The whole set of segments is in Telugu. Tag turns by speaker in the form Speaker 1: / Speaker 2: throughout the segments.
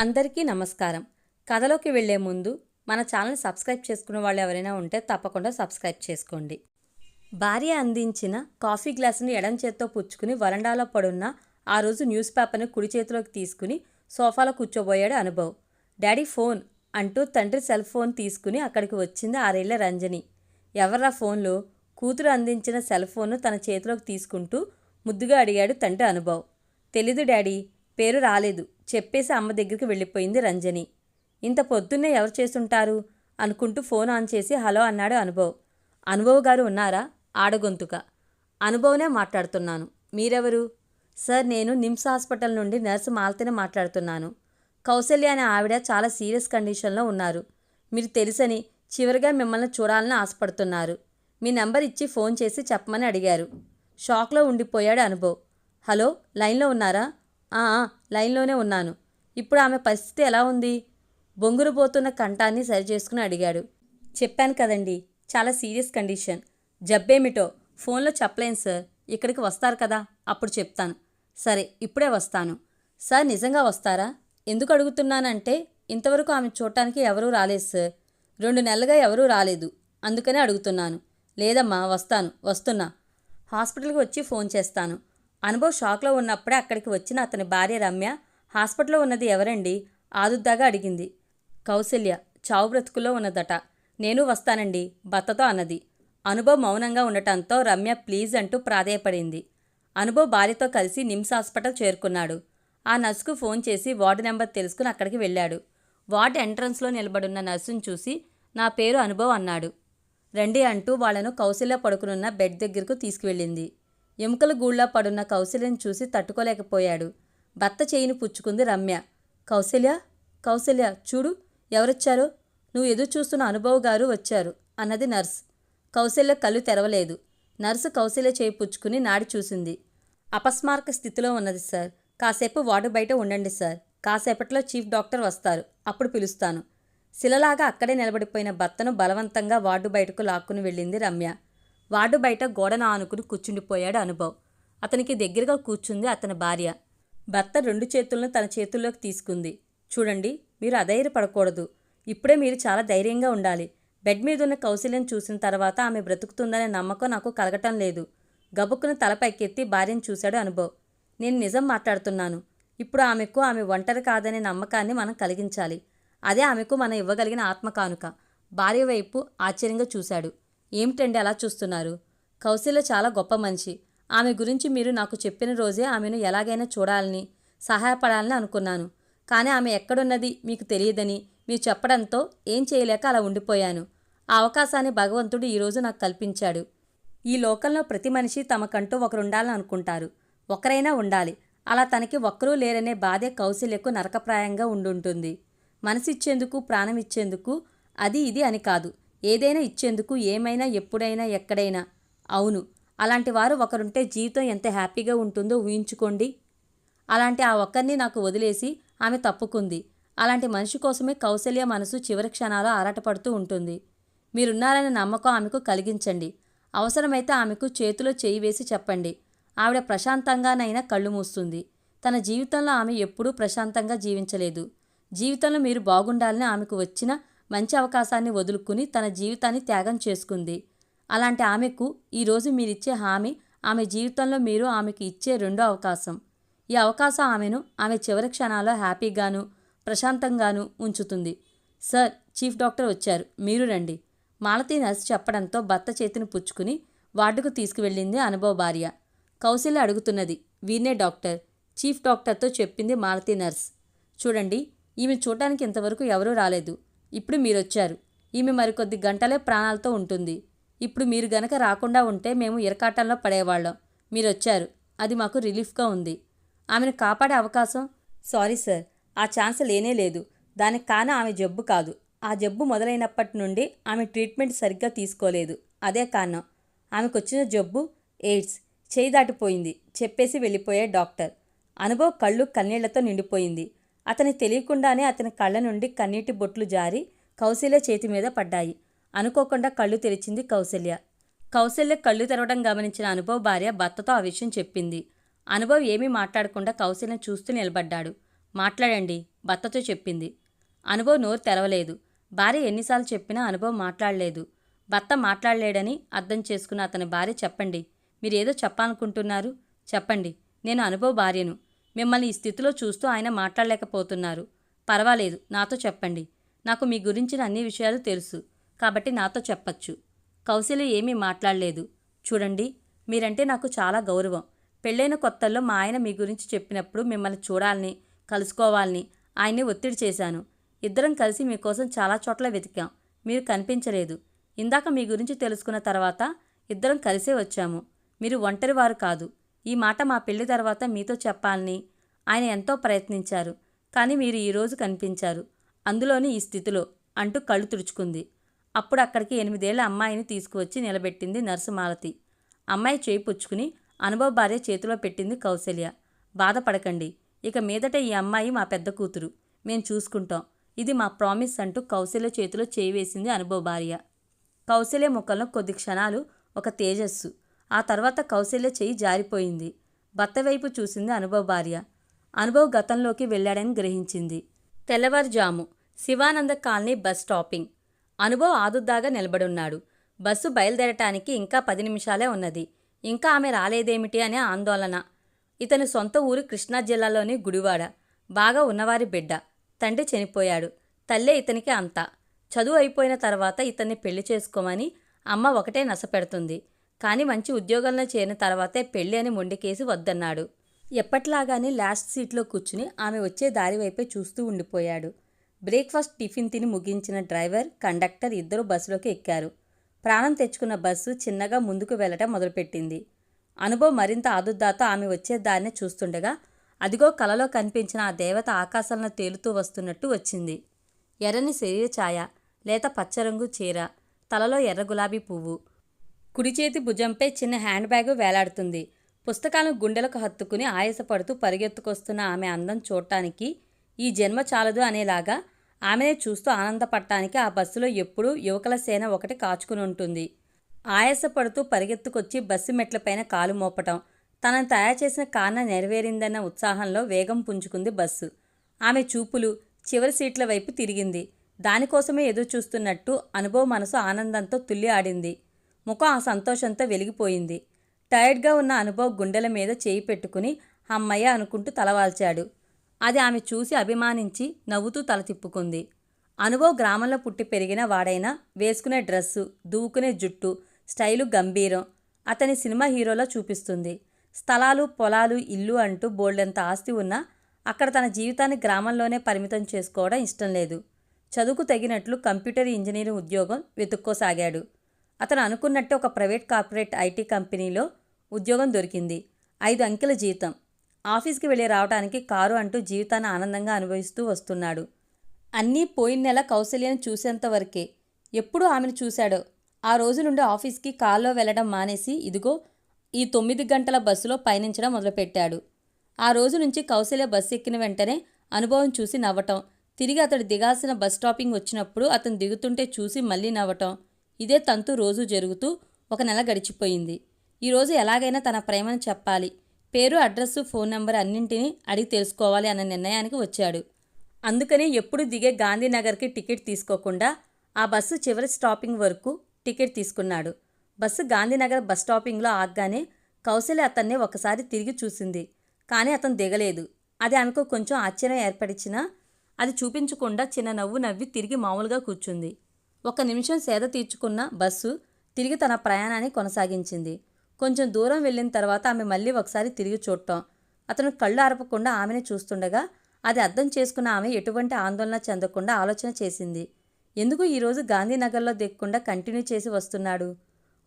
Speaker 1: అందరికీ నమస్కారం. కథలోకి వెళ్ళే ముందు మన ఛానల్ సబ్స్క్రైబ్ చేసుకున్న వాళ్ళు ఎవరైనా ఉంటే తప్పకుండా సబ్స్క్రైబ్ చేసుకోండి. భార్య అందించిన కాఫీ గ్లాసుని ఎడం చేత్తో పుచ్చుకుని వరండాలో పడున్న ఆ రోజు న్యూస్ పేపర్ని కుడి చేతిలోకి తీసుకుని సోఫాలో కూర్చోబోయాడు అనుభవ్. డాడీ ఫోన్ అంటూ తండ్రి సెల్ ఫోన్ తీసుకుని అక్కడికి వచ్చింది ఆరేళ్ళ రంజని. ఎవర్రా ఫోన్లో? కూతురు అందించిన సెల్ ఫోన్ను తన చేతిలోకి తీసుకుంటూ ముద్దుగా అడిగాడు తండ్రి అనుభవ్. తెలీదు డాడీ పేరు రాలేదు. చెప్పేసి అమ్మ దగ్గరికి వెళ్ళిపోయింది రంజని. ఇంత పొద్దున్నే ఎవరు చేసుంటారు అనుకుంటూ ఫోన్ ఆన్ చేసి హలో అన్నాడు అనుభవ్. అనుభవ్ గారు ఉన్నారా? ఆడగొంతుక. అనుభవనే మాట్లాడుతున్నాను. మీరెవరు? సార్ నేను నిమ్స్ హాస్పిటల్ నుండి నర్సు మాలతిని మాట్లాడుతున్నాను. కౌసల్య అనే ఆవిడ చాలా సీరియస్ కండిషన్లో ఉన్నారు. మీరు తెలుసని చివరిగా మిమ్మల్ని చూడాలని ఆశపడుతున్నారు. మీ నెంబర్ ఇచ్చి ఫోన్ చేసి చెప్పమని అడిగారు. షాక్లో ఉండిపోయాడు అనుభవ్. హలో లైన్లో ఉన్నారా? లైన్లోనే ఉన్నాను. ఇప్పుడు ఆమె పరిస్థితి ఎలా ఉంది? బొంగురుపోతున్న కంఠాన్ని సరిచేసుకుని అడిగాడు. చెప్పాను కదండి చాలా సీరియస్ కండిషన్. జబ్బేమిటో ఫోన్లో చెప్పలేను సార్. ఇక్కడికి వస్తారు కదా అప్పుడు చెప్తాను. సరే ఇప్పుడే వస్తాను. సార్ నిజంగా వస్తారా? ఎందుకు అడుగుతున్నానంటే ఇంతవరకు ఆమె చూడటానికి ఎవరూ రాలేదు సార్. రెండు నెలలుగా ఎవరూ రాలేదు. అందుకనే అడుగుతున్నాను. లేదమ్మా వస్తాను వస్తున్నా. హాస్పిటల్కి వచ్చి ఫోన్ చేస్తాను. అనుభవ్ షాక్లో ఉన్నప్పుడే అక్కడికి వచ్చిన అతని భార్య రమ్య హాస్పిటల్లో ఉన్నది ఎవరండి? ఆదుద్దాగా అడిగింది. కౌశల్య చావు బ్రతుకులో ఉన్నదట. నేను వస్తానండి భర్తతో అన్నది. అనుభవ్ మౌనంగా ఉండటంతో రమ్య ప్లీజ్ అంటూ ప్రాధేయపడింది. అనుభవ్ భార్యతో కలిసి నిమ్స్ హాస్పిటల్ చేరుకున్నాడు. ఆ నర్సుకు ఫోన్ చేసి వార్డు నెంబర్ తెలుసుకుని అక్కడికి వెళ్ళాడు. వార్డ్ ఎంట్రన్స్లో నిలబడున్న నర్సును చూసి నా పేరు అనుభవ్ అన్నాడు. రండి అంటూ వాళ్ళను కౌశల్య పడుకునున్న బెడ్ దగ్గరకు తీసుకువెళ్ళింది. ఎముకల గూళ్ళ పడున్న కౌశల్యను చూసి తట్టుకోలేకపోయాడు. భర్త చేయిని పుచ్చుకుంది రమ్య. కౌశల్య? కౌశల్య చూడు ఎవరొచ్చారో? నువ్వు ఎదురు చూస్తున్న అనుభవ్ గారు వచ్చారు అన్నది నర్స్. కౌశల్య కళ్ళు తెరవలేదు. నర్సు కౌశల్య చేయి పుచ్చుకుని నాడి చూసింది. అపస్మారక స్థితిలో ఉన్నది సార్. కాసేపు వార్డు బయట ఉండండి సార్. కాసేపట్లో చీఫ్ డాక్టర్ వస్తారు. అప్పుడు పిలుస్తాను. శిలలాగా అక్కడే నిలబడిపోయిన భర్తను బలవంతంగా వార్డు బయటకు లాక్కుని వెళ్ళింది రమ్య. వార్డు బయట గోడను ఆనుకుని కూర్చుండిపోయాడు అనుభవ్. అతనికి దగ్గరగా కూర్చుంది అతని భార్య. భర్త రెండు చేతులను తన చేతుల్లోకి తీసుకుంది. చూడండి మీరు అధైర్యపడకూడదు. ఇప్పుడే మీరు చాలా ధైర్యంగా ఉండాలి. బెడ్ మీద ఉన్న కౌశల్యం చూసిన తర్వాత ఆమె బ్రతుకుతుందనే నమ్మకం నాకు కలగటం లేదు. గబుక్కున తలపైకెత్తి భార్యను చూశాడు అనుభవ్. నేను నిజం మాట్లాడుతున్నాను. ఇప్పుడు ఆమెకు ఆమె ఒంటరి కాదనే నమ్మకాన్ని మనం కలిగించాలి. అదే ఆమెకు మనం ఇవ్వగలిగిన ఆత్మకానుక. భార్య వైపు ఆశ్చర్యంగా చూశాడు. ఏమిటండి అలా చూస్తున్నారు? కౌశల్య చాలా గొప్ప మనిషి. ఆమె గురించి మీరు నాకు చెప్పిన రోజే ఆమెను ఎలాగైనా చూడాలని సహాయపడాలని అనుకున్నాను. కానీ ఆమె ఎక్కడున్నది మీకు తెలియదని మీరు చెప్పడంతో ఏం చేయలేక అలా ఉండిపోయాను. ఆ అవకాశాన్ని భగవంతుడు ఈరోజు నాకు కల్పించాడు. ఈ లోకంలో ప్రతి మనిషి తమకంటూ ఒకరుండాలని అనుకుంటారు. ఒకరైనా ఉండాలి. అలా తనకి ఒక్కరూ లేరనే బాధే కౌశల్యకు నరకప్రాయంగా ఉండుంటుంది. మనసిచ్చేందుకు ప్రాణమిచ్చేందుకు ప్రాణం ఇచ్చేందుకు అది ఇది అని కాదు. ఏదైనా ఇచ్చేందుకు ఏమైనా ఎప్పుడైనా ఎక్కడైనా. అవును అలాంటి వారు ఒకరుంటే జీవితం ఎంత హ్యాపీగా ఉంటుందో ఊహించుకోండి. అలాంటి ఆ ఒక్కరిని నాకు వదిలేసి ఆమె తప్పుకుంది. అలాంటి మనిషి కోసమే కౌశల్య మనసు చివరి క్షణాలు ఆరాటపడుతూ ఉంటుంది. మీరున్నారనే నమ్మకం ఆమెకు కలిగించండి. అవసరమైతే ఆమెకు చేతిలో చేయి వేసి చెప్పండి. ఆవిడ ప్రశాంతంగానైనా కళ్ళు మూస్తుంది. తన జీవితంలో ఆమె ఎప్పుడూ ప్రశాంతంగా జీవించలేదు. జీవితంలో మీరు బాగుండాలని ఆమెకు వచ్చిన మంచి అవకాశాన్ని వదులుకుని తన జీవితాన్ని త్యాగం చేసుకుంది. అలాంటి ఆమెకు ఈరోజు మీరిచ్చే హామీ ఆమె జీవితంలో మీరు ఆమెకు ఇచ్చే రెండో అవకాశం. ఈ అవకాశం ఆమెను ఆమె చివరి క్షణాల్లో హ్యాపీగాను ప్రశాంతంగాను ఉంచుతుంది. సార్ చీఫ్ డాక్టర్ వచ్చారు. మీరు రండి. మాలతి నర్సు చెప్పడంతో భర్త చేతిని పుచ్చుకుని వార్డుకు తీసుకువెళ్ళింది అనుభవ భార్య. కౌశల్య అడుగుతున్నది వీనే డాక్టర్. చీఫ్ డాక్టర్తో చెప్పింది మాలతి నర్స్. చూడండి ఈమె చూడటానికి ఇంతవరకు ఎవరూ రాలేదు. ఇప్పుడు మీరొచ్చారు. ఈమె మరికొద్ది గంటలే ప్రాణాలతో ఉంటుంది. ఇప్పుడు మీరు గనక రాకుండా ఉంటే మేము ఇరకాటంలో పడేవాళ్ళం. మీరొచ్చారు. అది మాకు రిలీఫ్గా ఉంది. ఆమెను కాపాడే అవకాశం సారీ సార్. ఆ ఛాన్స్ లేనే లేదు. దానికి కాన ఆమె జబ్బు కాదు. ఆ జబ్బు మొదలైనప్పటి నుండి ఆమె ట్రీట్మెంట్ సరిగ్గా తీసుకోలేదు. అదే కారణం. ఆమెకొచ్చిన జబ్బు ఎయిడ్స్. చేయి దాటిపోయింది. చెప్పేసి వెళ్ళిపోయే డాక్టర్. అనుభవ్ కళ్ళు కన్నీళ్ళతో నిండిపోయింది. అతని తెలియకుండానే అతని కళ్ళ నుండి కన్నీటి బొట్లు జారి కౌశల్య చేతి మీద పడ్డాయి. అనుకోకుండా కళ్ళు తెరిచింది కౌశల్య. కౌశల్య కళ్ళు తెరవడం గమనించిన అనుభవ్ భార్య భర్తతో ఆ విషయం చెప్పింది. అనుభవ్ ఏమీ మాట్లాడకుండా కౌశల్యను చూస్తూ నిలబడ్డాడు. మాట్లాడండి భర్తతో చెప్పింది. అనుభవ్ నోరు తెరవలేదు. భార్య ఎన్నిసార్లు చెప్పినా అనుభవ్ మాట్లాడలేదు. భర్త మాట్లాడలేడని అర్థం చేసుకున్న అతని భార్య చెప్పండి మీరేదో చెప్పాలనుకుంటున్నారు? చెప్పండి నేను అనుభవ్ భార్యను. మిమ్మల్ని ఈ స్థితిలో చూస్తూ ఆయన మాట్లాడలేకపోతున్నారు. పర్వాలేదు నాతో చెప్పండి. నాకు మీ గురించిన అన్ని విషయాలు తెలుసు కాబట్టి నాతో చెప్పచ్చు. కౌశల్య ఏమీ మాట్లాడలేదు. చూడండి మీరంటే నాకు చాలా గౌరవం. పెళ్ళైన కొత్తల్లో మా ఆయన మీ గురించి చెప్పినప్పుడు మిమ్మల్ని చూడాలని కలుసుకోవాలని ఆయన్ని ఒత్తిడి చేశాను. ఇద్దరం కలిసి మీకోసం చాలా చోట్ల వెతికాం. మీరు కనిపించలేదు. ఇందాక మీ గురించి తెలుసుకున్న తర్వాత ఇద్దరం కలిసే వచ్చాము. మీరు ఒంటరి వారు కాదు. ఈ మాట మా పెళ్ళి తర్వాత మీతో చెప్పాలని ఆయన ఎంతో ప్రయత్నించారు. కానీ మీరు ఈరోజు కనిపించారు. అందులోని ఈ స్థితిలో అంటూ కళ్ళు తుడుచుకుంది. అప్పుడు అక్కడికి ఎనిమిదేళ్ళ అమ్మాయిని తీసుకువచ్చి నిలబెట్టింది నర్సుమాలతి అమ్మాయి చేయి పుచ్చుకుని అనుభవ భార్య చేతిలో పెట్టింది కౌశల్య. బాధపడకండి. ఇక మీదట ఈ అమ్మాయి మా పెద్ద కూతురు. మేం చూసుకుంటాం. ఇది మా ప్రామిస్ అంటూ కౌశల్య చేతిలో చేయి వేసింది అనుభవ భార్య. కౌశల్య ముఖంలో కొద్ది క్షణాలు ఒక తేజస్సు. ఆ తర్వాత కౌశల్య చెయ్యి జారిపోయింది. భర్త వైపు చూసింది అనుభవ భార్య. అనుభవ్ గతంలోకి వెళ్ళాడని గ్రహించింది. తెల్లవారుజాము Shivananda colony bus stopping. Anubhav ఆదుద్దాగా నిలబడున్నాడు. బస్సు బయలుదేరటానికి ఇంకా పది నిమిషాలే ఉన్నది. ఇంకా ఆమె రాలేదేమిటి అనే ఆందోళన. ఇతని సొంత ఊరు కృష్ణా జిల్లాలోని గుడివాడ. బాగా ఉన్నవారి బిడ్డ. తండ్రి చనిపోయాడు. తల్లే ఇతనికి అంతా. చదువు అయిపోయిన తర్వాత ఇతన్ని పెళ్ళి చేసుకోమని అమ్మ ఒకటే నసపెడుతుంది. కానీ మంచి ఉద్యోగంలో చేరిన తర్వాతే పెళ్ళి అని మొండికేసి వద్దన్నాడు. ఎప్పట్లాగానే లాస్ట్ సీట్లో కూర్చుని ఆమె వచ్చే దారి వైపే చూస్తూ ఉండిపోయాడు. బ్రేక్ఫాస్ట్ టిఫిన్ తిని ముగించిన డ్రైవర్ కండక్టర్ ఇద్దరు బస్సులోకి ఎక్కారు. ప్రాణం తెచ్చుకున్న బస్సు చిన్నగా ముందుకు వెళ్ళటం మొదలుపెట్టింది. అనుభవ్ మరింత ఆదుర్దాతో ఆమె వచ్చే దారిని చూస్తుండగా అదిగో కలలో కనిపించిన ఆ దేవత ఆకాశంలో తేలుతూ వస్తున్నట్టు వచ్చింది. ఎర్రని శరీర ఛాయ లేత పచ్చరంగు చీర తలలో ఎర్ర గులాబీ పువ్వు కుడి చేతి భుజంపై చిన్న హ్యాండ్ బ్యాగు వేలాడుతుంది. పుస్తకాలను గుండెలకు హత్తుకుని ఆయాసపడుతూ పరిగెత్తుకొస్తున్న ఆమె అందం చూడటానికి ఈ జన్మ చాలదు అనేలాగా ఆమెనే చూస్తూ ఆనందపడటానికి ఆ బస్సులో ఎప్పుడూ యువకుల సేన ఒకటి కాచుకుని ఉంటుంది. ఆయాసపడుతూ పరిగెత్తుకొచ్చి బస్సు మెట్లపైన కాలు మోపటం తనను తయారు చేసిన కారణ నెరవేరిందన్న ఉత్సాహంలో వేగం పుంజుకుంది బస్సు. ఆమె చూపులు చివరి సీట్ల వైపు తిరిగింది. దానికోసమే ఎదురు చూస్తున్నట్టు అనుభవ మనసు ఆనందంతో తుల్లి ఆడింది. ముఖం ఆ సంతోషంతో వెలిగిపోయింది. టైర్డ్గా ఉన్న అనుభవ్ గుండెల మీద చేయి పెట్టుకుని అమ్మయ్య అనుకుంటూ తలవాల్చాడు. అది ఆమె చూసి అభిమానించి నవ్వుతూ తల తిప్పుకుంది. అనుభవ్ గ్రామంలో పుట్టి పెరిగిన వాడైనా వేసుకునే డ్రెస్సు దూకునే జుట్టు స్టైలు గంభీరం అతని సినిమా హీరోలా చూపిస్తుంది. స్థలాలు పొలాలు ఇల్లు అంటూ బోల్డెంత ఆస్తి ఉన్నా అక్కడ తన జీవితాన్ని గ్రామంలోనే పరిమితం చేసుకోవడం ఇష్టం లేదు. చదువుకు తగినట్లు కంప్యూటర్ ఇంజనీరింగ్ ఉద్యోగం వెతుక్కోసాగాడు. అతను అనుకున్నట్టే ఒక ప్రైవేట్ కార్పొరేట్ ఐటీ కంపెనీలో ఉద్యోగం దొరికింది. ఐదు అంకెల జీతం. ఆఫీస్కి వెళ్ళి రావడానికి కారు అంటూ జీవితాన్ని ఆనందంగా అనుభవిస్తూ వస్తున్నాడు. అన్నీ పోయిన నెల కౌశల్యను చూసేంతవరకే ఎప్పుడూ ఎప్పుడు ఆమెను చూశాడో. ఆ రోజు నుండి ఆఫీస్కి కారులో వెళ్ళడం మానేసి ఇదిగో ఈ తొమ్మిది గంటల బస్సులో పయనించడం మొదలుపెట్టాడు. ఆ రోజు నుంచి కౌశల్య బస్సు ఎక్కిన వెంటనే అనుభవం చూసి నవ్వటం తిరిగి అతడు దిగాల్సిన బస్ స్టాపింగ్ వచ్చినప్పుడు అతను దిగుతుంటే చూసి మళ్ళీ నవ్వటం ఇదే తంతు రోజు జరుగుతూ ఒక నెల గడిచిపోయింది. ఈరోజు ఎలాగైనా తన ప్రేమను చెప్పాలి. పేరు అడ్రస్సు ఫోన్ నెంబర్ అన్నింటినీ అడిగి తెలుసుకోవాలి అన్న నిర్ణయానికి వచ్చాడు. అందుకని ఎప్పుడు దిగే గాంధీనగర్కి టికెట్ తీసుకోకుండా ఆ బస్సు చివరి స్టాపింగ్ వరకు టికెట్ తీసుకున్నాడు. బస్సు గాంధీనగర్ బస్ స్టాపింగ్లో ఆగ్గానే కౌశల్య అతన్ని ఒకసారి తిరిగి చూసింది. కానీ అతను దిగలేదు. అది ఆమెకు కొంచెం ఆశ్చర్యం ఏర్పరిచినా అది చూపించకుండా చిన్న నవ్వు నవ్వి తిరిగి మామూలుగా కూర్చుంది. ఒక నిమిషం సేద తీర్చుకున్న బస్సు తిరిగి తన ప్రయాణాన్ని కొనసాగించింది. కొంచెం దూరం వెళ్ళిన తర్వాత ఆమె మళ్ళీ ఒకసారి తిరిగి చూడటం. అతను కళ్ళు ఆరపకుండా ఆమెను చూస్తుండగా అది అర్థం చేసుకున్న ఆమె ఎటువంటి ఆందోళన చెందకుండా ఆలోచన చేసింది. ఎందుకు ఈరోజు గాంధీనగర్లో దిగకుండా కంటిన్యూ చేసి వస్తున్నాడు?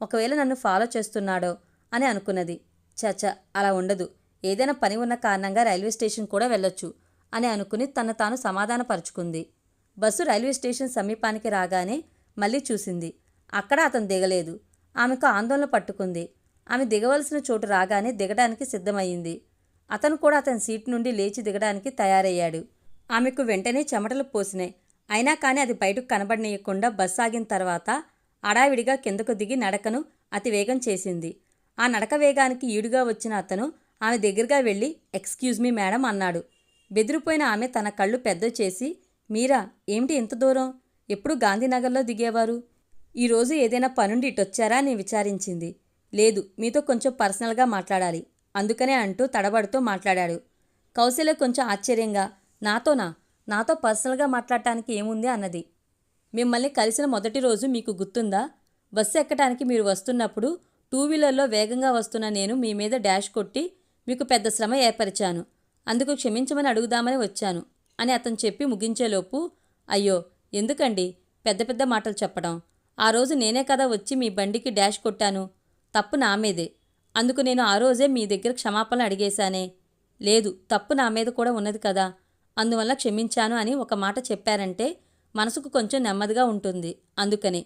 Speaker 1: ఒకవేళ నన్ను ఫాలో చేస్తున్నాడో అని అనుకున్నది. చచ అలా ఉండదు. ఏదైనా పని ఉన్న కారణంగా రైల్వే స్టేషన్ కూడా వెళ్ళొచ్చు అని అనుకుని తన తాను సమాధానపరుచుకుంది. బస్సు రైల్వే స్టేషన్ సమీపానికి రాగానే మళ్ళీ చూసింది. అక్కడ అతను దిగలేదు. ఆమెకు ఆందోళన పట్టుకుంది. ఆమె దిగవలసిన చోటు రాగానే దిగడానికి సిద్ధమయ్యింది. అతను కూడా అతని సీట్ నుండి లేచి దిగడానికి తయారయ్యాడు. ఆమెకు వెంటనే చెమటలు పోసినాయి. అయినా కానీ అది బయటకు కనబడనీయకుండా బస్ ఆగిన తర్వాత అడావిడిగా కిందకు దిగి నడకను అతి వేగం చేసింది. ఆ నడక వేగానికి ఈడుగా వచ్చిన అతను ఆమె దగ్గరగా వెళ్ళి ఎక్స్క్యూజ్ మీ మేడం అన్నాడు. బెదిరిపోయిన ఆమె తన కళ్ళు పెద్ద చేసి మీరా ఏమిటి ఇంత దూరం? ఎప్పుడు గాంధీనగర్లో దిగేవారు? ఈరోజు ఏదైనా పనుండి ఇటొచ్చారా అని విచారించింది. లేదు మీతో కొంచెం పర్సనల్గా మాట్లాడాలి. అందుకనే అంటూ తడబడుతూ మాట్లాడాడు. కౌశల్య కొంచెం ఆశ్చర్యంగా నాతోనా? నాతో పర్సనల్గా మాట్లాడటానికి ఏముంది అన్నది. మిమ్మల్ని కలిసిన మొదటి రోజు మీకు గుర్తుందా? బస్సు ఎక్కడానికి మీరు వస్తున్నప్పుడు టూ వీలర్లో వేగంగా వస్తున్న నేను మీ మీద డాష్ కొట్టి మీకు పెద్ద శ్రమ ఏర్పరిచాను. అందుకు క్షమించమని అడుగుదామని వచ్చాను. అని అతను చెప్పి ముగించేలోపు అయ్యో ఎందుకండి? పెద్ద పెద్ద మాటలు చెప్పడం. ఆ రోజు నేనే కదా వచ్చి మీ బండికి డాష్ కొట్టాను. తప్పు నా మీదే. అందుకు నేను ఆ రోజే మీ దగ్గర క్షమాపణలు అడిగేశానే. లేదు తప్పు నా మీద కూడా ఉన్నది కదా. అందువల్ల క్షమించాను అని ఒక మాట చెప్పారంటే మనసుకు కొంచెం నెమ్మదిగా ఉంటుంది. అందుకని.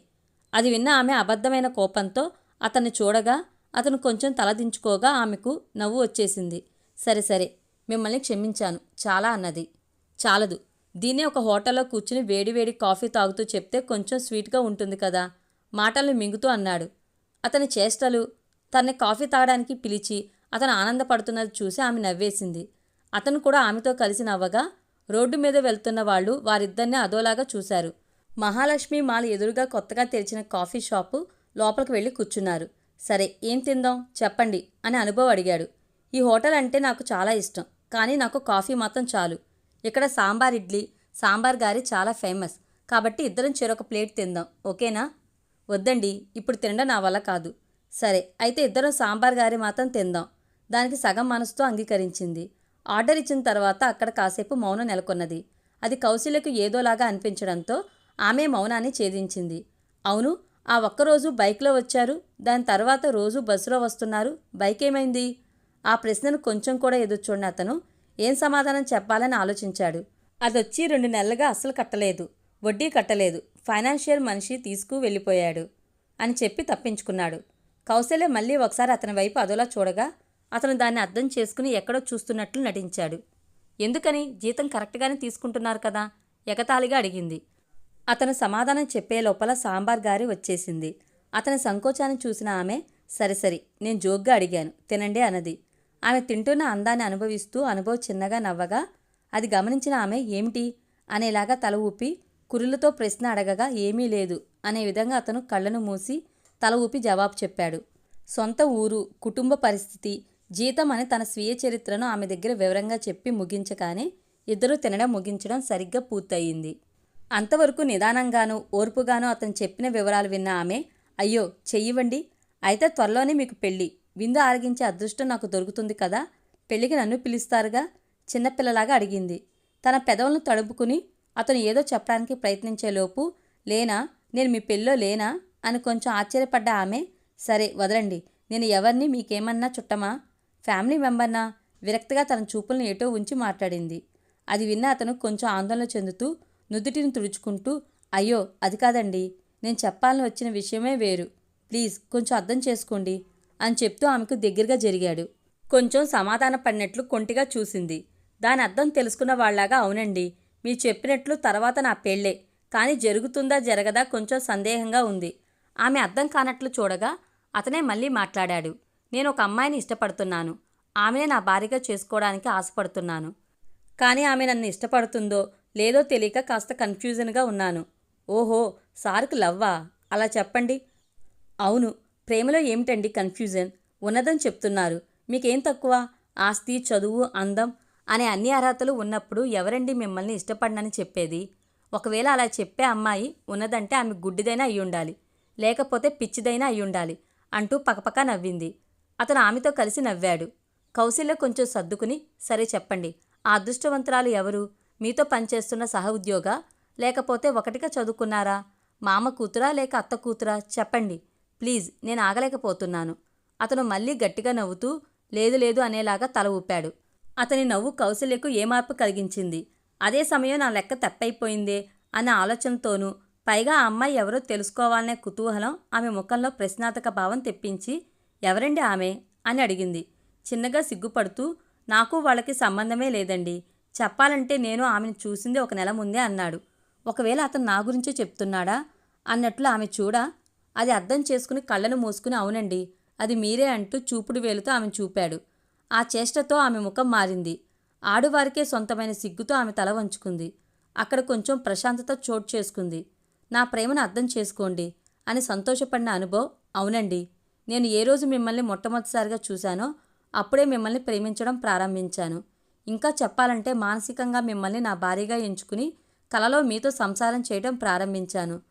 Speaker 1: అది విన్న ఆమె అబద్ధమైన కోపంతో అతన్ని చూడగా అతను కొంచెం తలదించుకోగా ఆమెకు నవ్వు వచ్చేసింది. సరే సరే మిమ్మల్ని క్షమించాను. చాలా అన్నది. చాలదు. దీన్నే ఒక హోటల్లో కూర్చుని వేడివేడి కాఫీ తాగుతూ చెప్తే కొంచెం స్వీట్గా ఉంటుంది కదా? మాటల్ని మింగుతూ అన్నాడు. అతని చేష్టలు తనని కాఫీ తాగడానికి పిలిచి అతను ఆనందపడుతున్నది చూసి ఆమె నవ్వేసింది. అతను కూడా ఆమెతో కలిసి నవ్వగా రోడ్డు మీద వెళ్తున్న వాళ్ళు వారిద్దరిని అదోలాగా చూశారు. మహాలక్ష్మి మాల్ ఎదురుగా కొత్తగా తెరిచిన కాఫీ షాపు లోపలికి వెళ్ళి కూర్చున్నారు. సరే ఏం తిందాం? చెప్పండి అని అనుభవ్ అడిగాడు. ఈ హోటల్ అంటే నాకు చాలా ఇష్టం కానీ నాకు కాఫీ మాత్రం చాలు. ఇక్కడ సాంబార్ ఇడ్లీ సాంబార్ గారి చాలా ఫేమస్. కాబట్టి ఇద్దరం చెరొక ప్లేట్ తిందాం ఓకేనా? వద్దండి ఇప్పుడు తినడం నా వల్ల కాదు. సరే అయితే ఇద్దరం సాంబార్ గారి మాత్రం తిందాం. దానికి సగం మనసుతో అంగీకరించింది. ఆర్డర్ ఇచ్చిన తర్వాత అక్కడ కాసేపు మౌనం నెలకొన్నది. అది కౌశల్యకు ఏదోలాగా అనిపించడంతో ఆమె మౌనాన్ని ఛేదించింది. అవును ఆ ఒక్కరోజు బైక్లో వచ్చారు దాని తర్వాత రోజు బస్సులో వస్తున్నారు బైక్ ఏమైంది? ఆ ప్రశ్నను కొంచెం కూడా ఎదుర్చూడని అతను. ఏం సమాధానం చెప్పాలని ఆలోచించాడు. అదొచ్చి రెండు నెలలుగా అస్సలు కట్టలేదు. వడ్డీ కట్టలేదు. ఫైనాన్షియల్ మనిషి తీసుకు వెళ్ళిపోయాడు అని చెప్పి తప్పించుకున్నాడు. కౌశల్య మళ్ళీ ఒకసారి అతని వైపు అదోలా చూడగా అతను దాన్ని అర్థం చేసుకుని ఎక్కడో చూస్తున్నట్లు నటించాడు. ఎందుకని? జీతం కరెక్ట్గానే తీసుకుంటున్నారు కదా? ఎగతాళిగా అడిగింది. అతను సమాధానం చెప్పే లోపల సాంబార్ గారి వచ్చేసింది. అతని సంకోచాన్ని చూసిన ఆమె సరే సరే నేను జోక్గా అడిగాను. తినండి అన్నది. ఆమె తింటున్న అందాన్ని అనుభవిస్తూ అనుభవ్ చిన్నగా నవ్వగా అది గమనించిన ఆమె ఏమిటి? అనేలాగా తల ఊపి కురులతో ప్రశ్న అడగగా ఏమీ లేదు అనే విధంగా అతను కళ్ళను మూసి తల ఊపి జవాబు చెప్పాడు. సొంత ఊరు కుటుంబ పరిస్థితి జీతం అని తన స్వీయ చరిత్రను ఆమె దగ్గర వివరంగా చెప్పి ముగించగానే ఇద్దరూ తినడం ముగించడం సరిగ్గా పూర్తయింది. అంతవరకు నిదానంగానూ ఓర్పుగానూ అతను చెప్పిన వివరాలు విన్న ఆమె అయ్యో చెయ్యివ్వండి అయితే త్వరలోనే మీకు పెళ్ళి. విందు ఆరగించే అదృష్టం నాకు దొరుకుతుంది కదా? పెళ్ళికి నన్ను పిలుస్తారుగా? చిన్నపిల్లలాగా అడిగింది. తన పెదవులను తడుపుకుని అతను ఏదో చెప్పడానికి ప్రయత్నించేలోపు లేనా? నేను మీ పెళ్ళిలో లేనా? అని కొంచెం ఆశ్చర్యపడ్డ ఆమె సరే వదలండి. నేను ఎవరిని మీకేమన్నా చుట్టమా? ఫ్యామిలీ మెంబర్నా? విరక్తిగా తన చూపులను ఏటో ఉంచి మాట్లాడింది. అది విన్న అతను కొంచెం ఆందోళన చెందుతూ నుదుటిని తుడుచుకుంటూ అయ్యో అది కాదండి. నేను చెప్పాలని వచ్చిన విషయమే వేరు. ప్లీజ్ కొంచెం అర్థం చేసుకోండి. అని చెప్తూ ఆమెకు దగ్గరగా జరిగాడు. కొంచెం సమాధాన పడినట్లు కొంటిగా చూసింది. దాని అర్థం తెలుసుకున్న వాళ్ళలాగా అవునండి మీరు చెప్పినట్లు తర్వాత నా పెళ్ళే కానీ జరుగుతుందా జరగదా కొంచెం సందేహంగా ఉంది. ఆమె అర్థం కానట్లు చూడగా అతనే మళ్ళీ మాట్లాడాడు. నేను ఒక అమ్మాయిని ఇష్టపడుతున్నాను. ఆమెనే నా భార్యగా చేసుకోవడానికి ఆశపడుతున్నాను. కానీ ఆమె నన్ను ఇష్టపడుతుందో లేదో తెలియక కాస్త కన్ఫ్యూజన్గా ఉన్నాను. ఓహో సార్కు లవ్వా? అలా చెప్పండి. అవును ప్రేమలో ఏమిటండి కన్ఫ్యూజన్ ఉన్నదని చెప్తున్నారు. మీకేం తక్కువ? ఆస్తి చదువు అందం అనే అన్ని అర్హతలు ఉన్నప్పుడు ఎవరండి మిమ్మల్ని ఇష్టపడనని చెప్పేది? ఒకవేళ అలా చెప్పే అమ్మాయి ఉన్నదంటే ఆమె గుడ్డిదైనా అయి ఉండాలి లేకపోతే పిచ్చిదైనా అయి ఉండాలి అంటూ పకపక నవ్వింది. అతను ఆమెతో కలిసి నవ్వాడు. కౌశల్య కొంచెం సర్దుకుని సరే చెప్పండి. ఆ అదృష్టవంతురాలు ఎవరు? మీతో పనిచేస్తున్న సహ ఉద్యోగ? లేకపోతే ఒకటిగా చదువుకున్నారా? మామ కూతురా లేక అత్త కూతురా? చెప్పండి. ప్లీజ్ నేను ఆగలేకపోతున్నాను. అతను మళ్ళీ గట్టిగా నవ్వుతూ లేదు లేదు అనేలాగా తల ఊపాడు. అతని నవ్వు కౌశల్యకు ఏ మార్పు కలిగించింది. అదే సమయం నా లెక్క తప్పైపోయిందే అన్న ఆలోచనతోనూ పైగా ఆ అమ్మాయి ఎవరో తెలుసుకోవాలనే కుతూహలం ఆమె ముఖంలో ప్రశ్నార్థక భావం తెప్పించి ఎవరండి ఆమె? అని అడిగింది. చిన్నగా సిగ్గుపడుతూ నాకు వాళ్ళకి సంబంధమే లేదండి. చెప్పాలంటే నేను ఆమెను చూసింది ఒక నెల ముందే అన్నాడు. ఒకవేళ అతను నా గురించే చెప్తున్నాడా? అన్నట్లు ఆమె చూడ అది అర్థం చేసుకుని కళ్ళను మూసుకుని అవునండి అది మీరే అంటూ చూపుడు వేలుతో ఆమె చూపాడు. ఆ చేష్టతో ఆమె ముఖం మారింది. ఆడువారికే సొంతమైన సిగ్గుతో ఆమె తల వంచుకుంది. అక్కడ కొంచెం ప్రశాంతత చోటు చేసుకుంది. నా ప్రేమను అర్థం చేసుకోండి అని సంతోషపడిన అనుభవ్ అవునండి నేను ఏ రోజు మిమ్మల్ని మొట్టమొదటిసారిగా చూశానో అప్పుడే మిమ్మల్ని ప్రేమించడం ప్రారంభించాను. ఇంకా చెప్పాలంటే మానసికంగా మిమ్మల్ని నా భార్యగా ఎంచుకుని కలలో మీతో సంసారం చేయడం ప్రారంభించాను.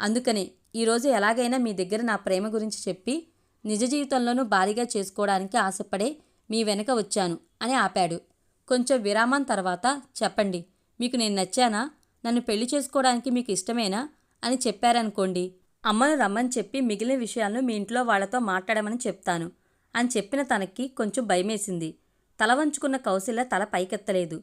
Speaker 1: అందుకని ఈరోజు ఎలాగైనా మీ దగ్గర నా ప్రేమ గురించి చెప్పి నిజ జీవితంలోనూ భారీగా చేసుకోవడానికి ఆశపడే మీ వెనక వచ్చాను అని ఆపాడు. కొంచెం విరామం తర్వాత చెప్పండి మీకు నేను నచ్చానా? నన్ను పెళ్ళి చేసుకోవడానికి మీకు ఇష్టమేనా? అని చెప్పారనుకోండి అమ్మను రమ్మని చెప్పి మిగిలిన విషయాలను మీ ఇంట్లో వాళ్ళతో మాట్లాడమని చెప్తాను. అని చెప్పిన తనకి కొంచెం భయమేసింది. తల వంచుకున్న కౌశల్య తల పైకెత్తలేదు.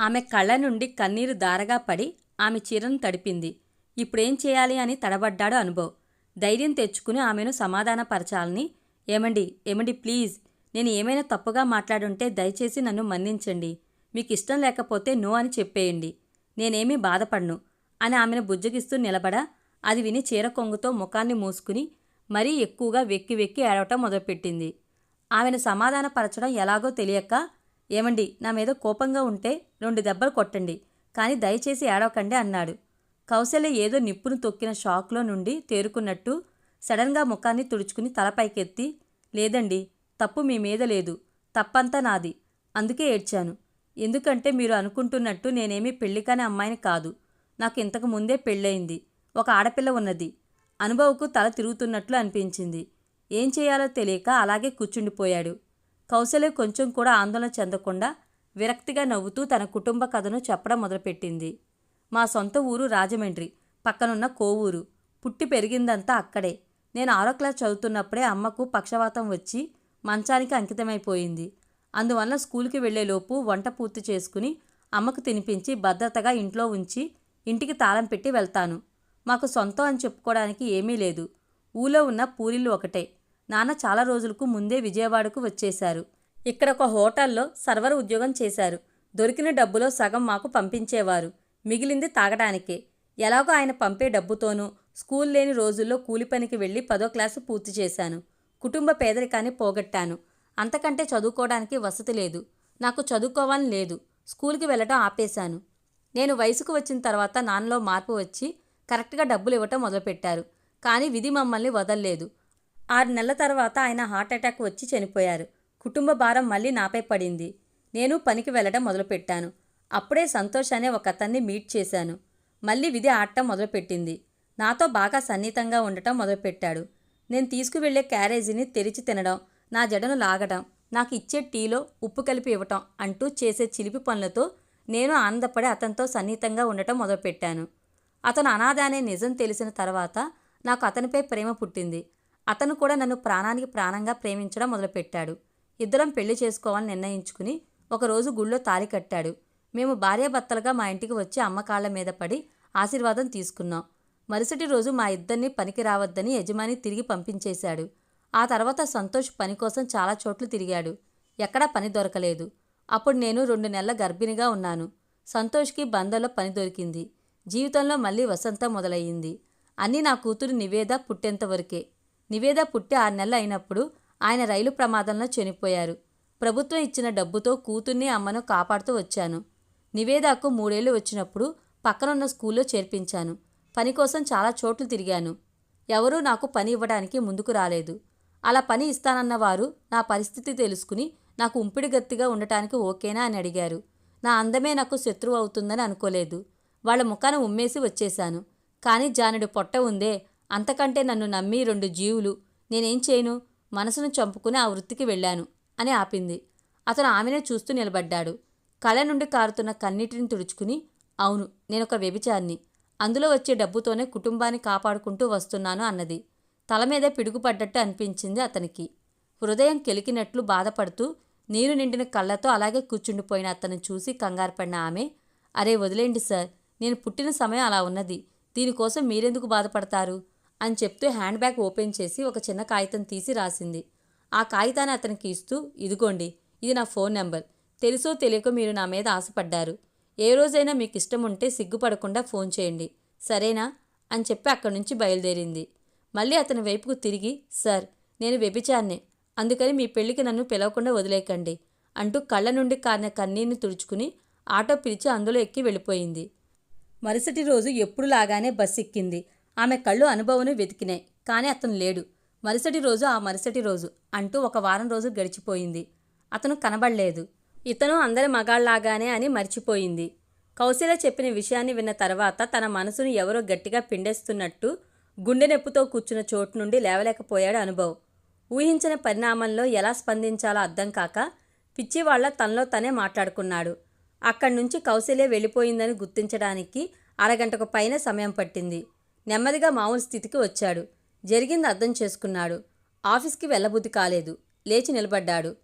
Speaker 1: ఆమె కళ్ళ నుండి కన్నీరు దారగా పడి ఆమె చీరను తడిపింది. ఇప్పుడేం చేయాలి అని తడబడ్డాడు అనుభవ్. ధైర్యం తెచ్చుకుని ఆమెను సమాధానపరచాలని ఏమండి ఏమండి ప్లీజ్ నేను ఏమైనా తప్పుగా మాట్లాడుంటే దయచేసి నన్ను మన్నించండి. మీకు ఇష్టం లేకపోతే నో అని చెప్పేయండి. నేనేమీ బాధపడను అని ఆమెను బుజ్జగిస్తూ నిలబడ అది విని చీర కొంగుతో ముఖాన్ని మూసుకుని మరీ ఎక్కువగా వెక్కి వెక్కి ఏడవటం మొదలుపెట్టింది. ఆమెను సమాధానపరచడం ఎలాగో తెలియక ఏమండి నా మీద కోపంగా ఉంటే రెండు దెబ్బలు కొట్టండి కానీ దయచేసి ఏడవకండి అన్నాడు. కౌశల్య ఏదో నిప్పును తొక్కిన షాక్లో నుండి తేరుకున్నట్టు సడన్గా ముఖాన్ని తుడుచుకుని తలపైకెత్తి లేదండి తప్పు మీ మీద లేదు తప్పంతా నాది. అందుకే ఏడ్చాను. ఎందుకంటే మీరు అనుకుంటున్నట్టు నేనేమీ పెళ్ళి కాని అమ్మాయిని కాదు. నాకు ఇంతకు ముందే పెళ్ళయింది. ఒక ఆడపిల్ల ఉన్నది. అనుభవకు తల తిరుగుతున్నట్లు అనిపించింది. ఏం చేయాలో తెలియక అలాగే కూర్చుండిపోయాడు. కౌశల్య కొంచెం కూడా ఆందోళన చెందకుండా విరక్తిగా నవ్వుతూ తన కుటుంబ కథను చెప్పడం మొదలుపెట్టింది. మా సొంత ఊరు రాజమండ్రి పక్కనున్న కోవూరు. పుట్టి పెరిగిందంతా అక్కడే. నేను ఆరో క్లాస్ చదువుతున్నప్పుడే అమ్మకు పక్షవాతం వచ్చి మంచానికి అంకితమైపోయింది. అందువల్ల స్కూల్కి వెళ్ళేలోపు వంట పూర్తి చేసుకుని అమ్మకు తినిపించి భద్రతగా ఇంట్లో ఉంచి ఇంటికి తాళం పెట్టి వెళ్తాను. మాకు సొంతం అని చెప్పుకోవడానికి ఏమీ లేదు. ఊళ్ళో ఉన్న పూరిల్లు ఒకటే. నాన్న చాలా రోజులకు ముందే విజయవాడకు వచ్చేశారు. ఇక్కడ ఒక హోటల్లో సర్వర్ ఉద్యోగం చేశారు. దొరికిన డబ్బులో సగం మాకు పంపించేవారు. మిగిలింది తాగడానికే. ఎలాగో ఆయన పంపే డబ్బుతోనూ స్కూల్ లేని రోజుల్లో కూలి పనికి వెళ్ళి పదో క్లాసు పూర్తి చేశాను. కుటుంబ పేదరికాన్ని పోగొట్టాను. అంతకంటే చదువుకోవడానికి వసతి లేదు. నాకు చదువుకోవాలని లేదు. స్కూల్కి వెళ్ళటం ఆపేశాను. నేను వయసుకు వచ్చిన తర్వాత నాన్నలో మార్పు వచ్చి కరెక్ట్గా డబ్బులు ఇవ్వటం మొదలుపెట్టారు. కానీ విధి మమ్మల్ని వదల్లేదు. ఆరు నెలల తర్వాత ఆయన హార్ట్ అటాక్ వచ్చి చనిపోయారు. కుటుంబ భారం మళ్ళీ నాపై పడింది. నేను పనికి వెళ్ళడం మొదలుపెట్టాను. అప్పుడే సంతోష్ అనే ఒక అతన్ని మీట్ చేశాను. మళ్ళీ విధి ఆడటం మొదలుపెట్టింది. నాతో బాగా సన్నిహితంగా ఉండటం మొదలుపెట్టాడు. నేను తీసుకువెళ్ళే క్యారేజీని తెరిచి తినడం నా జడను లాగడం నాకు ఇచ్చే టీలో ఉప్పు కలిపి ఇవ్వటం అంటూ చేసే చిలిపి పనులతో నేను ఆనందపడి అతనితో సన్నిహితంగా ఉండటం మొదలుపెట్టాను. అతను అనాథ అనే నిజం తెలిసిన తర్వాత నాకు అతనిపై ప్రేమ పుట్టింది. అతను కూడా నన్ను ప్రాణానికి ప్రాణంగా ప్రేమించడం మొదలుపెట్టాడు. ఇద్దరం పెళ్ళి చేసుకోవాలని నిర్ణయించుకుని ఒకరోజు గుళ్ళో తాలి కట్టాడు. మేము భార్యాభర్తలుగా మా ఇంటికి వచ్చి అమ్మ కాళ్ళ మీద పడి ఆశీర్వాదం తీసుకున్నాం. మరుసటి రోజు మా ఇద్దరిని పనికి రావద్దని యజమాని తిరిగి పంపించేశాడు. ఆ తర్వాత సంతోష్ పని కోసం చాలా చోట్లు తిరిగాడు. ఎక్కడా పని దొరకలేదు. అప్పుడు నేను రెండు నెలల గర్భిణిగా ఉన్నాను. సంతోష్కి బందలో పని దొరికింది. జీవితంలో మళ్ళీ వసంతం మొదలయ్యింది. అన్నీ నా కూతురు నివేద పుట్టేంతవరకే నివేద పుట్టి ఆరు నెలలు అయినప్పుడు ఆయన రైలు ప్రమాదంలో చనిపోయారు. ప్రభుత్వం ఇచ్చిన డబ్బుతో కూతుర్ని అమ్మను కాపాడుతూ వచ్చాను. నివేదాకు మూడేళ్ళు వచ్చినప్పుడు పక్కనున్న స్కూల్లో చేర్పించాను. పని కోసం చాలా చోట్లు తిరిగాను. ఎవరూ నాకు పని ఇవ్వడానికి ముందుకు రాలేదు. అలా పని ఇస్తానన్న వారు నా పరిస్థితి తెలుసుకుని నాకు ఉంపిడిగత్తిగా ఉండటానికి ఓకేనా అని అడిగారు. నా అందమే నాకు శత్రువు అవుతుందని అనుకోలేదు. వాళ్ళ ముఖాన ఉమ్మేసి వచ్చేశాను. కానీ జానుడి పొట్ట ఉందే అంతకంటే నన్ను నమ్మి రెండు జీవులు నేనేం చేయను? మనసును చంపుకుని ఆ వృత్తికి వెళ్ళాను అని ఆపింది. అతను ఆమెనే చూస్తూ నిలబడ్డాడు. కళ్ళ నుండి కారుతున్న కన్నీటిని తుడుచుకుని అవును నేనొక వ్యభిచారిని. అందులో వచ్చే డబ్బుతోనే కుటుంబాన్ని కాపాడుకుంటూ వస్తున్నాను అన్నది. తల మీద పిడుగుపడ్డట్టు అనిపించింది అతనికి. హృదయం కెలికినట్లు బాధపడుతూ నీరు నిండిన కళ్ళతో అలాగే కూర్చుండిపోయిన అతను చూసి కంగారుపడిన ఆమె అరే వదిలేండి సార్. నేను పుట్టిన సమయం అలా ఉన్నది. దీనికోసం మీరెందుకు బాధపడతారు? అని చెప్తూ హ్యాండ్ బ్యాగ్ ఓపెన్ చేసి ఒక చిన్న కాగితం తీసి రాసింది. ఆ కాగితాన్ని అతనికి ఇస్తూ ఇదిగోండి ఇది నా ఫోన్ నెంబర్. తెలుసో తెలియక మీరు నా మీద ఆశపడ్డారు. ఏ రోజైనా మీకు ఇష్టం ఉంటే సిగ్గుపడకుండా ఫోన్ చేయండి. సరేనా? అని చెప్పి అక్కడి నుంచి బయలుదేరింది. మళ్ళీ అతని వైపుకు తిరిగి సార్ నేను వ్యభిచారినే. అందుకని మీ పెళ్ళికి నన్ను పిలవకుండా వదిలేకండి అంటూ కళ్ళ నుండి కారిన కన్నీరుని తుడుచుకుని ఆటో పిలిచి అందులో ఎక్కి వెళ్ళిపోయింది. మరుసటి రోజు ఎప్పుడు లాగానే బస్ ఎక్కింది. ఆమె కళ్ళు అనుభవను వెతికినాయి. కానీ అతను లేడు. మరుసటి రోజు ఆ మరుసటి రోజు అంటూ ఒక వారం రోజు గడిచిపోయింది. అతను కనబడలేదు. ఇతను అందరి మగాళ్ళాగానే అని మర్చిపోయింది. కౌశల చెప్పిన విషయాన్ని విన్న తర్వాత తన మనసును ఎవరో గట్టిగా పిండేస్తున్నట్టు గుండె నొప్పితో కూర్చున్న చోటు నుండి లేవలేకపోయాడు అనుభవ్. ఊహించిన పరిణామంలో ఎలా స్పందించాలో అర్థం కాక పిచ్చివాళ్ళ తనలో తనే మాట్లాడుకున్నాడు. అక్కడి నుంచి కౌశల్య వెళ్ళిపోయిందని గుర్తించడానికి అరగంటకు పైన సమయం పట్టింది. నెమ్మదిగా మామూలు స్థితికి వచ్చాడు. జరిగింది అర్థం చేసుకున్నాడు. ఆఫీస్కి వెళ్ళబుద్ధి కాలేదు. లేచి నిలబడ్డాడు.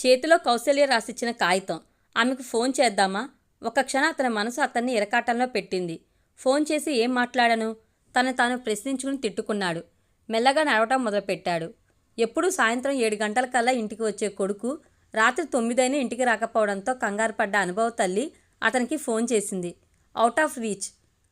Speaker 1: చేతిలో కౌశల్య రాసిచ్చిన కాగితం. ఆమెకు ఫోన్ చేద్దామా? ఒక క్షణం అతని మనసు అతన్ని ఇరకాటంలో పెట్టింది. ఫోన్ చేసి ఏం మాట్లాడను? తను తాను ప్రశ్నించుకుని తిట్టుకున్నాడు. మెల్లగా నడవటం మొదలుపెట్టాడు. ఎప్పుడూ సాయంత్రం ఏడు గంటలకల్లా ఇంటికి వచ్చే కొడుకు రాత్రి తొమ్మిదైనా ఇంటికి రాకపోవడంతో కంగారు పడ్డ అనుభవ తల్లి అతనికి ఫోన్ చేసింది. అవుట్ ఆఫ్ రీచ్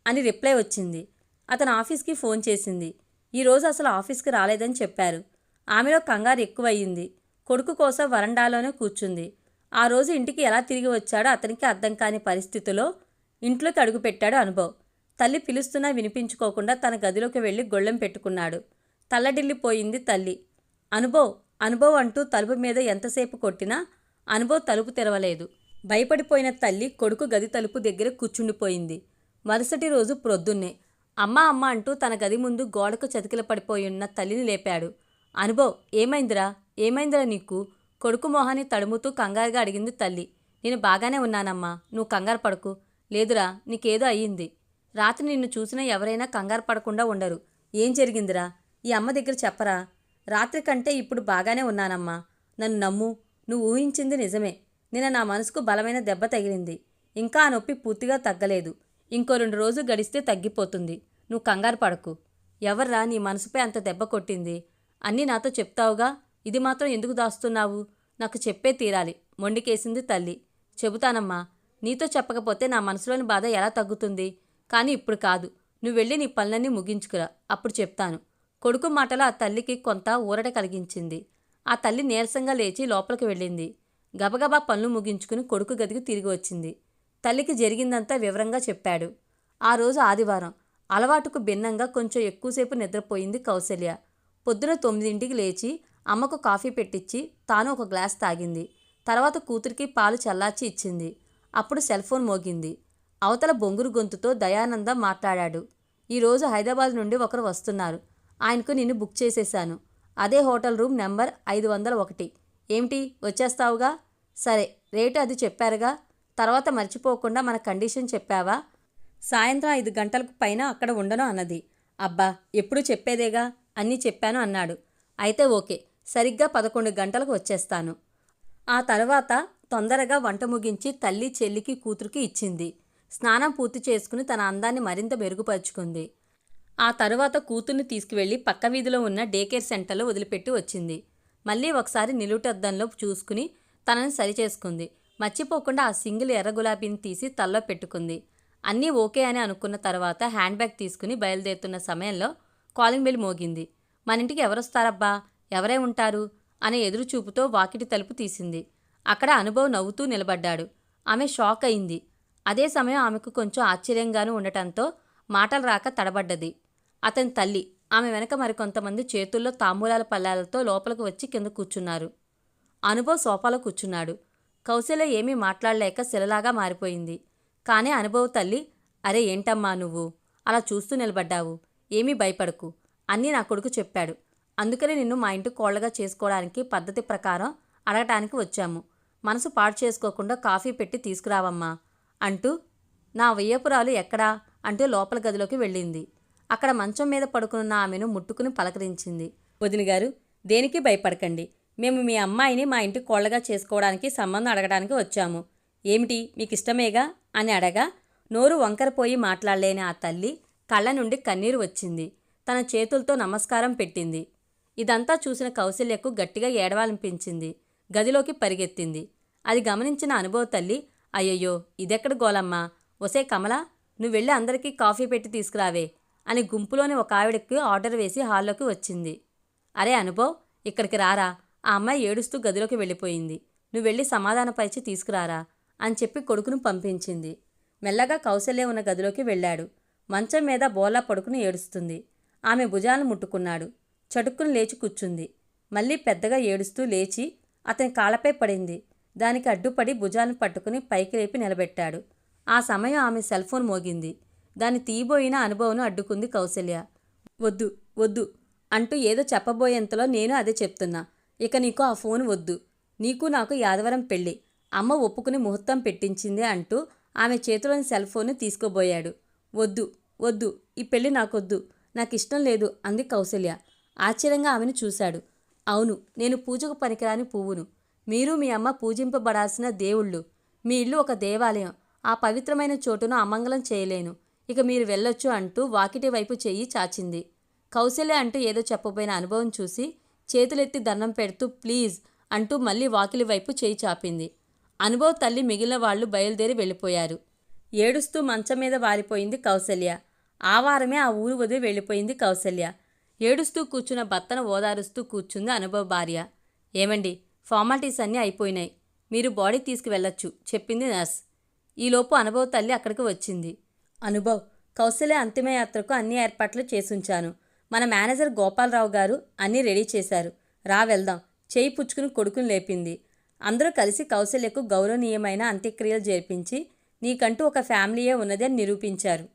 Speaker 1: అని రిప్లై వచ్చింది. అతను ఆఫీస్కి ఫోన్ చేసింది. ఈరోజు అసలు ఆఫీస్కి రాలేదని చెప్పారు. ఆమెలో కంగారు ఎక్కువయ్యింది. కొడుకు కోసం వరండాలోనే కూర్చుంది. ఆ రోజు ఇంటికి ఎలా తిరిగి వచ్చాడో అతనికి అర్థం కాని పరిస్థితిలో ఇంట్లోకి అడుగుపెట్టాడు అనుభవ్. తల్లి పిలుస్తున్నా వినిపించుకోకుండా తన గదిలోకి వెళ్ళి గొళ్ళెం పెట్టుకున్నాడు. తల్లడిల్లిపోయింది తల్లి. అనుభవ్ అనుభవ్ అంటూ తలుపు మీద ఎంతసేపు కొట్టినా అనుభవ్ తలుపు తెరవలేదు. భయపడిపోయిన తల్లి కొడుకు గది తలుపు దగ్గర కూర్చుండిపోయింది. మరుసటి రోజు ప్రొద్దున్నే. అమ్మ అమ్మ అంటూ తన గది ముందు గోడకు చతికిల పడిపోయున్న తల్లిని లేపాడు. అనుభవ్ ఏమైందిరా? ఏమైందిరా నీకు? కొడుకు మొహాన్ని తడుముతూ కంగారుగా అడిగింది తల్లి. నేను బాగానే ఉన్నానమ్మా. నువ్వు కంగారు పడకు. లేదురా నీకేదో అయ్యింది. రాత్రి నిన్ను చూసినా ఎవరైనా కంగారు పడకుండా ఉండరు. ఏం జరిగిందిరా? ఈ అమ్మ దగ్గర చెప్పరా? రాత్రి కంటే ఇప్పుడు బాగానే ఉన్నానమ్మా. నన్ను నమ్ము. నువ్వు ఊహించింది నిజమే. నిన్న నా మనసుకు బలమైన దెబ్బ తగిలింది. ఇంకా ఆ నొప్పి పూర్తిగా తగ్గలేదు. ఇంకో రెండు రోజులు గడిస్తే తగ్గిపోతుంది. నువ్వు కంగారు పడకు. ఎవర్రా నీ మనసుపై అంత దెబ్బ కొట్టింది? అన్నీ నాతో చెప్తావుగా? ఇది మాత్రం ఎందుకు దాస్తున్నావు? నాకు చెప్పే తీరాలి. మొండికేసింది తల్లి. చెబుతానమ్మా నీతో చెప్పకపోతే నా మనసులోని బాధ ఎలా తగ్గుతుంది? కానీ ఇప్పుడు కాదు. నువ్వు వెళ్ళి నీ పనులన్నీ ముగించుకురా. అప్పుడు చెప్తాను. కొడుకు మాటలో ఆ తల్లికి కొంత ఊరట కలిగించింది. ఆ తల్లి నీరసంగా లేచి లోపలికి వెళ్ళింది. గబగబా పనులు ముగించుకుని కొడుకు గదికి తిరిగి వచ్చింది. తల్లికి జరిగిందంతా వివరంగా చెప్పాడు. ఆ రోజు ఆదివారం. అలవాటుకు భిన్నంగా కొంచెం ఎక్కువసేపు నిద్రపోయింది కౌశల్య పొద్దున తొమ్మిదింటికి లేచి అమ్మకు కాఫీ పెట్టించి తాను ఒక గ్లాస్ తాగింది. తర్వాత కూతురికి పాలు చల్లార్చి ఇచ్చింది. అప్పుడు సెల్ ఫోన్ మోగింది. అవతల బొంగురు గొంతుతో దయానంద మాట్లాడాడు. ఈరోజు హైదరాబాద్ నుండి ఒకరు వస్తున్నారు. ఆయనకు నిన్ను బుక్ చేసేశాను. అదే హోటల్ రూమ్ నెంబర్ ఐదు వందల ఒకటి. ఏమిటి? వచ్చేస్తావుగా? సరే రేటు అది చెప్పారుగా? తర్వాత మర్చిపోకుండా మన కండిషన్ చెప్పావా? సాయంత్రం ఐదు గంటలకు పైన అక్కడ ఉండను అన్నది. అబ్బా ఎప్పుడు చెప్పేదేగా? అన్నీ చెప్పాను అన్నాడు. అయితే ఓకే సరిగ్గా పదకొండు గంటలకు వచ్చేస్తాను. ఆ తర్వాత తొందరగా వంట ముగించి తల్లి చెల్లికి కూతురికి ఇచ్చింది. స్నానం పూర్తి చేసుకుని తన అందాన్ని మరింత మెరుగుపరుచుకుంది. ఆ తరువాత కూతుర్ని తీసుకువెళ్ళి పక్క వీధిలో ఉన్న డేకేర్ సెంటర్లో వదిలిపెట్టి వచ్చింది. మళ్ళీ ఒకసారి నిలుటద్దంలో చూసుకుని తనని సరిచేసుకుంది. మర్చిపోకుండా ఆ సింగిల్ ఎర్ర గులాబీని తీసి తల్లో పెట్టుకుంది. అన్నీ ఓకే అని అనుకున్న తర్వాత హ్యాండ్ బ్యాగ్ తీసుకుని బయలుదేరుతున్న సమయంలో కాలింగ్ బెల్ మోగింది. మన ఇంటికి ఎవరొస్తారబ్బా? ఎవరై ఉంటారు? అనే ఎదురుచూపుతో వాకిటి తలుపు తీసింది. అక్కడ అనుభవ్ నవ్వుతూ నిలబడ్డాడు. ఆమె షాక్ అయింది. అదే సమయం ఆమెకు కొంచెం ఆశ్చర్యంగానూ ఉండటంతో మాటలు రాక తడబడ్డది. అతని తల్లి ఆమె వెనక మరికొంతమంది చేతుల్లో తాంబూలాల పల్లాలతో లోపలికి వచ్చి కింద కూర్చున్నారు. అనుభవ్ సోఫాలో కూర్చున్నాడు. కౌశల్య ఏమీ మాట్లాడలేక శిలలాగా మారిపోయింది. కానీ అనుభవ్ తల్లి అరే ఏంటమ్మా నువ్వు? అలా చూస్తూ నిలబడ్డావు. ఏమీ భయపడకు. అన్నీ నా కొడుకు చెప్పాడు. అందుకనే నిన్ను మా ఇంటి కోళ్ళగా చేసుకోవడానికి పద్ధతి ప్రకారం అడగటానికి వచ్చాము. మనసు పాడు చేసుకోకుండా కాఫీ పెట్టి తీసుకురావమ్మా అంటూ నా వయ్యపురాలు ఎక్కడా అంటూ లోపల గదిలోకి వెళ్ళింది. అక్కడ మంచం మీద పడుకున్న ఆమెను ముట్టుకుని పలకరించింది. వదిన గారు దేనికి భయపడకండి. మేము మీ అమ్మాయిని మా ఇంటి కోళ్ళగా చేసుకోవడానికి సంబంధం అడగడానికి వచ్చాము. ఏమిటి మీకు ఇష్టమేగా అని అడగా. నోరు వంకరపోయి మాట్లాడలేని ఆ తల్లి కళ్ళ నుండి కన్నీరు వచ్చింది. తన చేతులతో నమస్కారం పెట్టింది. ఇదంతా చూసిన కౌశల్యకు గట్టిగా ఏడవాలనిపించింది. గదిలోకి పరిగెత్తింది. అది గమనించిన అనుభవ తల్లి అయ్యయ్యో ఇదెక్కడ గోలమ్మా? ఒసే కమల నువ్వు వెళ్ళి అందరికీ కాఫీ పెట్టి తీసుకురావే అని గుంపులోని ఒక ఆవిడకి ఆర్డర్ వేసి హాల్లోకి వచ్చింది. అరే అనుభవ్ ఇక్కడికి రారా? ఆ అమ్మాయి ఏడుస్తూ గదిలోకి వెళ్ళిపోయింది. నువ్వు వెళ్ళి సమాధానపరిచి తీసుకురారా? అని చెప్పి కొడుకును పంపించింది. మెల్లగా కౌశల్య ఉన్న గదిలోకి వెళ్ళాడు. మంచం మీద బోలా పడుకుని ఏడుస్తుంది. ఆమె భుజాలను ముట్టుకున్నాడు. చటుక్కును లేచి కూర్చుంది. మళ్ళీ పెద్దగా ఏడుస్తూ లేచి అతని కాళ్ళపై పడింది. దానికి అడ్డుపడి భుజాలను పట్టుకుని పైకి లేపి నిలబెట్టాడు. ఆ సమయం ఆమె సెల్ ఫోన్ మోగింది. దాన్ని తీయబోయిన అనుభవం అడ్డుకుంది కౌశల్య. వద్దు వద్దు. అంటూ ఏదో చెప్పబోయేంతలో నేను అదే చెప్తున్నా. ఇక నీకు ఆ ఫోన్ వద్దు. నీకు నాకు యాదవరం పెళ్ళి. అమ్మ ఒప్పుకుని ముహూర్తం పెట్టించింది అంటూ ఆమె చేతిలోని సెల్ ఫోన్ను తీసుకోబోయాడు. వద్దు వద్దు. ఈ పెళ్ళి నాకొద్దు. నాకు ఇష్టం లేదు అంది కౌశల్య. ఆశ్చర్యంగా ఆమెను చూశాడు. అవును నేను పూజకు పనికిరాని పువ్వును. మీరు మీ అమ్మ పూజింపబడాల్సిన దేవుళ్ళు. మీ ఇల్లు ఒక దేవాలయం. ఆ పవిత్రమైన చోటును అమంగళం చేయలేను. ఇక మీరు వెళ్ళొచ్చు అంటూ వాకిటి వైపు చెయ్యి చాచింది. కౌశల్య అంటూ ఏదో చెప్పబోయిన అనుభవం చూసి చేతులెత్తి దండం పెడుతూ ప్లీజ్ అంటూ మళ్ళీ వాకిలి వైపు చేయి చాపింది. అనుభవ్ తల్లి మిగిలిన వాళ్ళు బయలుదేరి వెళ్ళిపోయారు. ఏడుస్తూ మంచం మీద వారిపోయింది కౌశల్య. ఆ వారమే ఆ ఊరు వదిలి వెళ్ళిపోయింది కౌశల్య. ఏడుస్తూ కూర్చున్న భర్తను ఓదారుస్తూ కూర్చుంది అనుభవ భార్య. ఏమండి ఫార్మాలిటీస్ అన్నీ అయిపోయినాయి. మీరు బాడీ తీసుకువెళ్ళొచ్చు చెప్పింది నర్స్. ఈలోపు అనుభవ్ తల్లి అక్కడికి వచ్చింది. అనుభవ్ కౌశల్య అంతిమయాత్రకు అన్ని ఏర్పాట్లు చేసుంచాను. మన మేనేజర్ గోపాలరావు గారు అన్నీ రెడీ చేశారు. రా వెళ్దాం. చేయి పుచ్చుకుని కొడుకుని లేపింది. అందరూ కలిసి కౌశల్యకు గౌరవనీయమైన అంత్యక్రియలు జరిపించి నీకంటూ ఒక ఫ్యామిలీయే ఉన్నది అని నిరూపించారు.